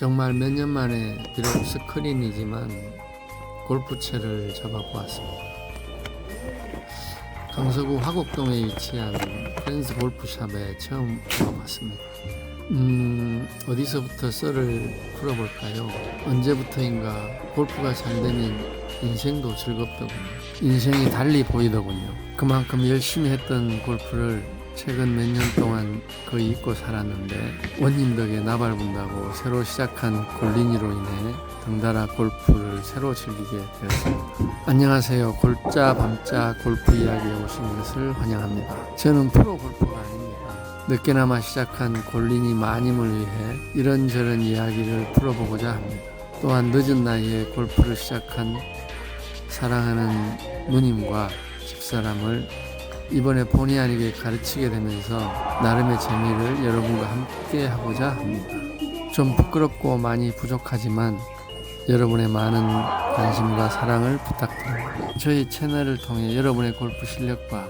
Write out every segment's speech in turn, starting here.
정말 몇 년 만에 비록 스크린이지만 골프채를 잡아보았습니다. 강서구 화곡동에 위치한 펜스 골프샵에 처음 와봤습니다. 음, 어디서부터 썰을 풀어볼까요? 언제부터인가 골프가 잘 되면 인생도 즐겁더군요. 인생이 달리 보이더군요. 그만큼 열심히 했던 골프를 최근 몇 년 동안 거의 잊고 살았는데 원님 덕에 나발 분다고 새로 시작한 골린이로 인해 덩달아 골프를 새로 즐기게 되었습니다. 안녕하세요. 골자 밤자 골프 이야기에 오신 것을 환영합니다. 저는 프로 골퍼가 아닙니다. 늦게나마 시작한 골린이 마님을 위해 이런저런 이야기를 풀어보고자 합니다. 또한 늦은 나이에 골프를 시작한 사랑하는 누님과 집사람을 이번에 본의 아니게 가르치게 되면서 나름의 재미를 여러분과 함께 하고자 합니다. 좀 부끄럽고 많이 부족하지만 여러분의 많은 관심과 사랑을 부탁드립니다. 저희 채널을 통해 여러분의 골프 실력과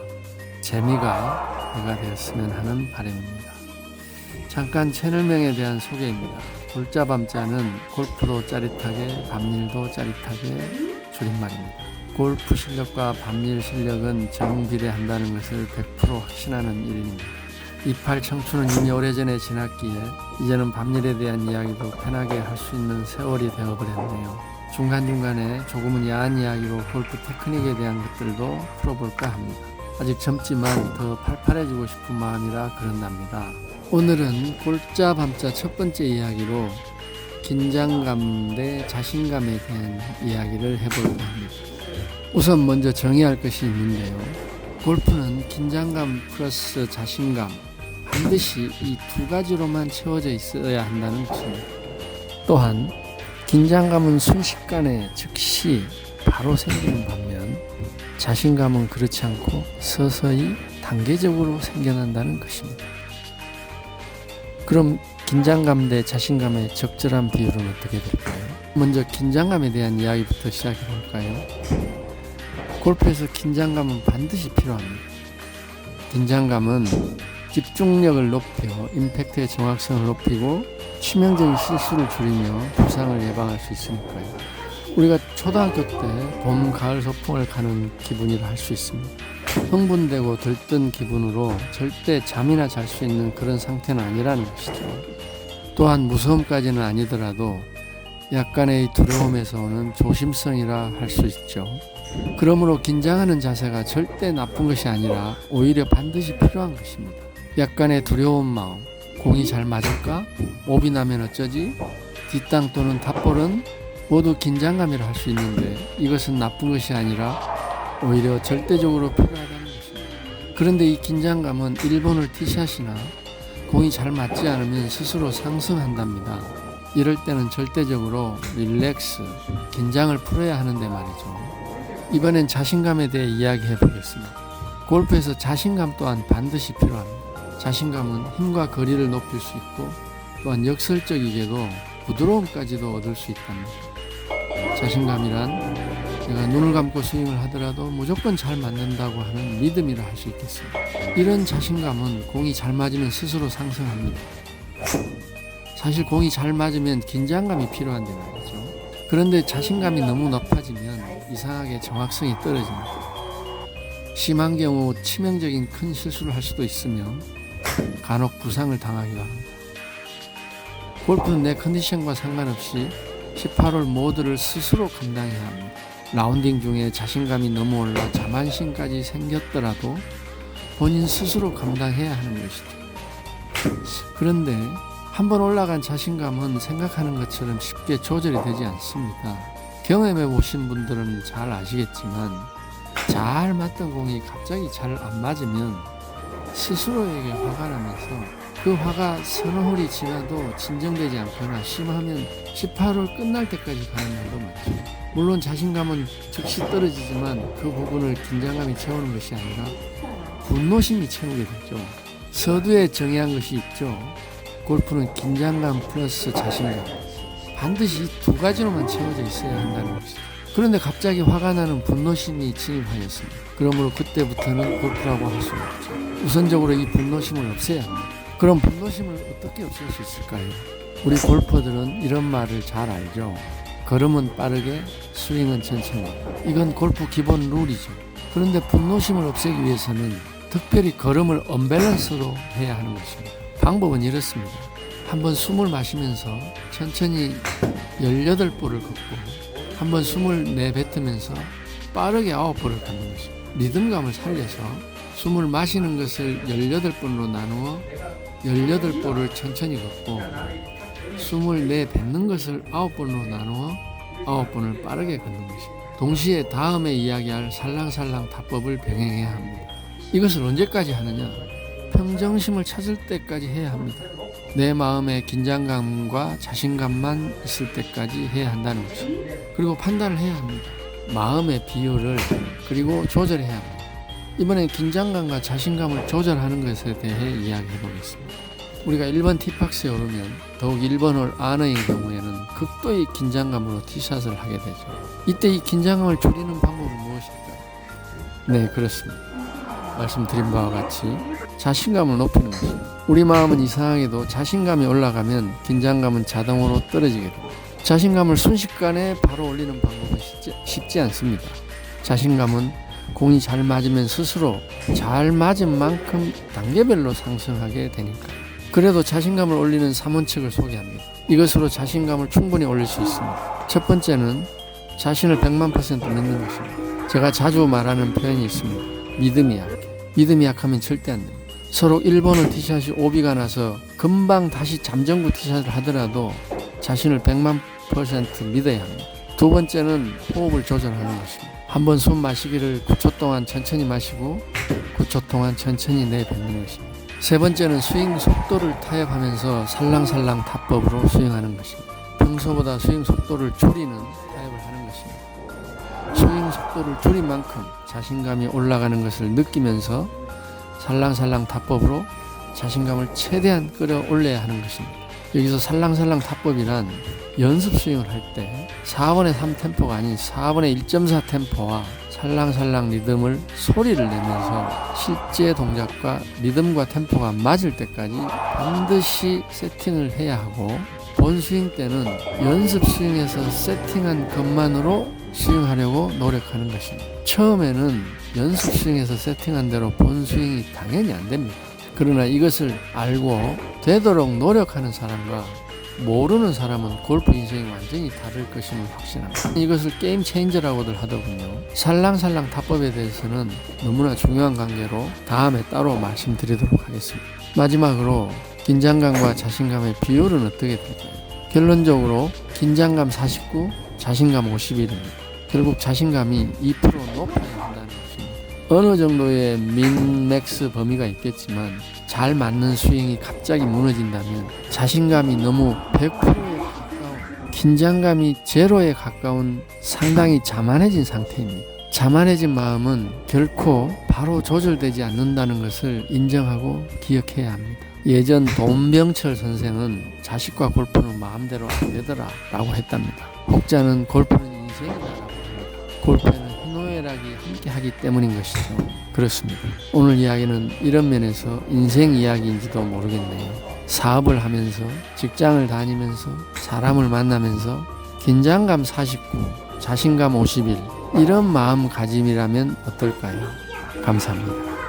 재미가 배가 되었으면 하는 바람입니다. 잠깐 채널명에 대한 소개입니다. 골자밤자는 골프도 짜릿하게 밤일도 짜릿하게 줄임말입니다. 골프 실력과 밤일 실력은 정비례한다는 것을 100% 확신하는 일입니다. 이팔 청춘은 이미 오래전에 지났기에 이제는 밤일에 대한 이야기도 편하게 할 수 있는 세월이 되어버렸네요. 중간중간에 조금은 야한 이야기로 골프 테크닉에 대한 것들도 풀어볼까 합니다. 아직 젊지만 더 팔팔해지고 싶은 마음이라 그런답니다. 오늘은 골자 밤자 첫 번째 이야기로 긴장감 대 자신감에 대한 이야기를 해볼까 합니다. 우선 먼저 정의할 것이 있는데요. 골프는 긴장감 플러스 자신감 반드시 이 두 가지로만 채워져 있어야 한다는 것입니다. 또한 긴장감은 순식간에 즉시 바로 생기는 반면 자신감은 그렇지 않고 서서히 단계적으로 생겨난다는 것입니다. 그럼 긴장감 대 자신감의 적절한 비율은 어떻게 될까요? 먼저 긴장감에 대한 이야기부터 시작해 볼까요? 골프에서 긴장감은 반드시 필요합니다. 긴장감은 집중력을 높여 임팩트의 정확성을 높이고 치명적인 실수를 줄이며 부상을 예방할 수 있으니까요. 우리가 초등학교 때 봄, 가을 소풍을 가는 기분이라 할 수 있습니다. 흥분되고 들뜬 기분으로 절대 잠이나 잘 수 있는 그런 상태는 아니라는 것이죠. 또한 무서움까지는 아니더라도 약간의 두려움에서 오는 조심성이라 할 수 있죠. 그러므로 긴장하는 자세가 절대 나쁜 것이 아니라 오히려 반드시 필요한 것입니다. 약간의 두려운 마음, 공이 잘 맞을까? 오비 나면 어쩌지? 뒷땅 또는 탑볼은 모두 긴장감이라 할 수 있는데 이것은 나쁜 것이 아니라 오히려 절대적으로 필요하다는 것입니다. 그런데 이 긴장감은 1번을 티샷이나 공이 잘 맞지 않으면 스스로 상승한답니다. 이럴 때는 절대적으로 릴렉스, 긴장을 풀어야 하는데 말이죠. 이번엔 자신감에 대해 이야기해 보겠습니다. 골프에서 자신감 또한 반드시 필요합니다. 자신감은 힘과 거리를 높일 수 있고 또한 역설적이게도 부드러움까지도 얻을 수 있답니다. 자신감이란 내가 눈을 감고 스윙을 하더라도 무조건 잘 맞는다고 하는 믿음이라 할 수 있겠습니다. 이런 자신감은 공이 잘 맞으면 스스로 상승합니다. 사실 공이 잘 맞으면 긴장감이 필요한데 말이죠. 그런데 자신감이 너무 높아지면 이상하게 정확성이 떨어집니다. 심한 경우 치명적인 큰 실수를 할 수도 있으며 간혹 부상을 당하기도 합니다. 골프는 내 컨디션과 상관없이 18홀 모두를 스스로 감당해야 합니다. 라운딩 중에 자신감이 너무 올라 자만심까지 생겼더라도 본인 스스로 감당해야 하는 것이죠. 그런데 한번 올라간 자신감은 생각하는 것처럼 쉽게 조절이 되지 않습니다. 경험해 보신 분들은 잘 아시겠지만 잘 맞던 공이 갑자기 잘 안 맞으면 스스로에게 화가 나면서 그 화가 서너 홀이 지나도 진정되지 않거나 심하면 18홀 끝날 때까지 가는 날도 많죠. 물론 자신감은 즉시 떨어지지만 그 부분을 긴장감이 채우는 것이 아니라 분노심이 채우게 되죠. 서두에 정의한 것이 있죠. 골프는 긴장감 플러스 자신감. 반드시 이두 가지로만 채워져 있어야 한다는 것이죠. 그런데 갑자기 화가 나는 분노심이 침입하였습니다. 그러므로 그때부터는 골프라고 할 수는 없죠. 우선적으로 이 분노심을 없애야 합니다. 그럼 분노심을 어떻게 없앨 수 있을까요? 우리 골퍼들은 이런 말을 잘 알죠. 걸음은 빠르게, 스윙은 천천히. 이건 골프 기본 룰이죠. 그런데 분노심을 없애기 위해서는 특별히 걸음을 언밸런스로 해야 하는 것입니다. 방법은 이렇습니다. 한번 숨을 마시면서 천천히 18볼을 걷고 한번 숨을 내뱉으면서 빠르게 9볼을 걷는 것입니다. 리듬감을 살려서 숨을 마시는 것을 18번으로 나누어 18볼을 천천히 걷고 숨을 내뱉는 것을 9번으로 나누어 9번을 빠르게 걷는 것입니다. 동시에 다음에 이야기할 살랑살랑 타법을 병행해야 합니다. 이것을 언제까지 하느냐? 평정심을 찾을 때까지 해야 합니다. 내 마음의 긴장감과 자신감만 있을 때까지 해야 한다는 것입니다. 그리고 판단을 해야 합니다. 마음의 비율을 그리고 조절해야 합니다. 이번엔 긴장감과 자신감을 조절하는 것에 대해 이야기해 보겠습니다. 우리가 1번 티박스에 오르면 더욱 1번 홀 아너의 경우에는 극도의 긴장감으로 티샷을 하게 되죠. 이때 이 긴장감을 줄이는 방법은 무엇일까요? 네, 그렇습니다. 말씀드린 바와 같이 자신감을 높이는 것입니다. 우리 마음은 이상하게도 자신감이 올라가면 긴장감은 자동으로 떨어지게 됩니다. 자신감을 순식간에 바로 올리는 방법은 쉽지, 쉽지 않습니다. 자신감은 공이 잘 맞으면 스스로 잘 맞은 만큼 단계별로 상승하게 되니까. 그래도 자신감을 올리는 3원칙을 소개합니다. 이것으로 자신감을 충분히 올릴 수 있습니다. 첫 번째는 자신을 100만 퍼센트 믿는 것입니다. 제가 자주 말하는 표현이 있습니다. 믿음이 약해. 믿음이 약하면 절대 안 됩니다. 서로 1번을 티샷이 오비가 나서 금방 다시 잠정구 티샷을 하더라도 자신을 100만 퍼센트 믿어야 합니다. 두 번째는 호흡을 조절하는 것입니다. 한 번 숨 마시기를 9초 동안 천천히 마시고 9초 동안 천천히 내뱉는 것입니다. 세 번째는 스윙 속도를 타협하면서 살랑살랑 타법으로 스윙하는 것입니다. 평소보다 스윙 속도를 줄이는 타협을 하는 것입니다. 스윙 속도를 줄인 만큼 자신감이 올라가는 것을 느끼면서 살랑살랑 타법으로 자신감을 최대한 끌어올려야 하는 것입니다. 여기서 살랑살랑 타법이란 연습 스윙을 할 때 4분의 3 템포가 아닌 4분의 1.4 템포와 살랑살랑 리듬을 소리를 내면서 실제 동작과 리듬과 템포가 맞을 때까지 반드시 세팅을 해야 하고 본 스윙 때는 연습 스윙에서 세팅한 것만으로 스윙하려고 노력하는 것입니다. 처음에는 연습 스윙에서 세팅한 대로 본 스윙이 당연히 안 됩니다. 그러나 이것을 알고 되도록 노력하는 사람과 모르는 사람은 골프 인생이 완전히 다를 것임을 확신합니다. 이것을 게임 체인저라고들 하더군요. 살랑살랑 타법에 대해서는 너무나 중요한 관계로 다음에 따로 말씀드리도록 하겠습니다. 마지막으로 긴장감과 자신감의 비율은 어떻게 될까요? 결론적으로 긴장감 49, 자신감 51입니다. 결국 자신감이 2% 높아야 한다는 것입니다. 어느 정도의 민, 맥스 범위가 있겠지만 잘 맞는 스윙이 갑자기 무너진다면 자신감이 너무 100%에 가까운 긴장감이 제로에 가까운 상당히 자만해진 상태입니다. 자만해진 마음은 결코 바로 조절되지 않는다는 것을 인정하고 기억해야 합니다. 예전 돈병철 선생은 자식과 골프는 마음대로 안 되더라 라고 했답니다. 혹자는 골프는 인생이다 라고 함께 하기 때문인 것이죠. 그렇습니다. 오늘 이야기는 이런 면에서 인생 이야기인지도 모르겠네요. 사업을 하면서 직장을 다니면서 사람을 만나면서 긴장감 49, 자신감 51 이런 마음가짐이라면 어떨까요? 감사합니다.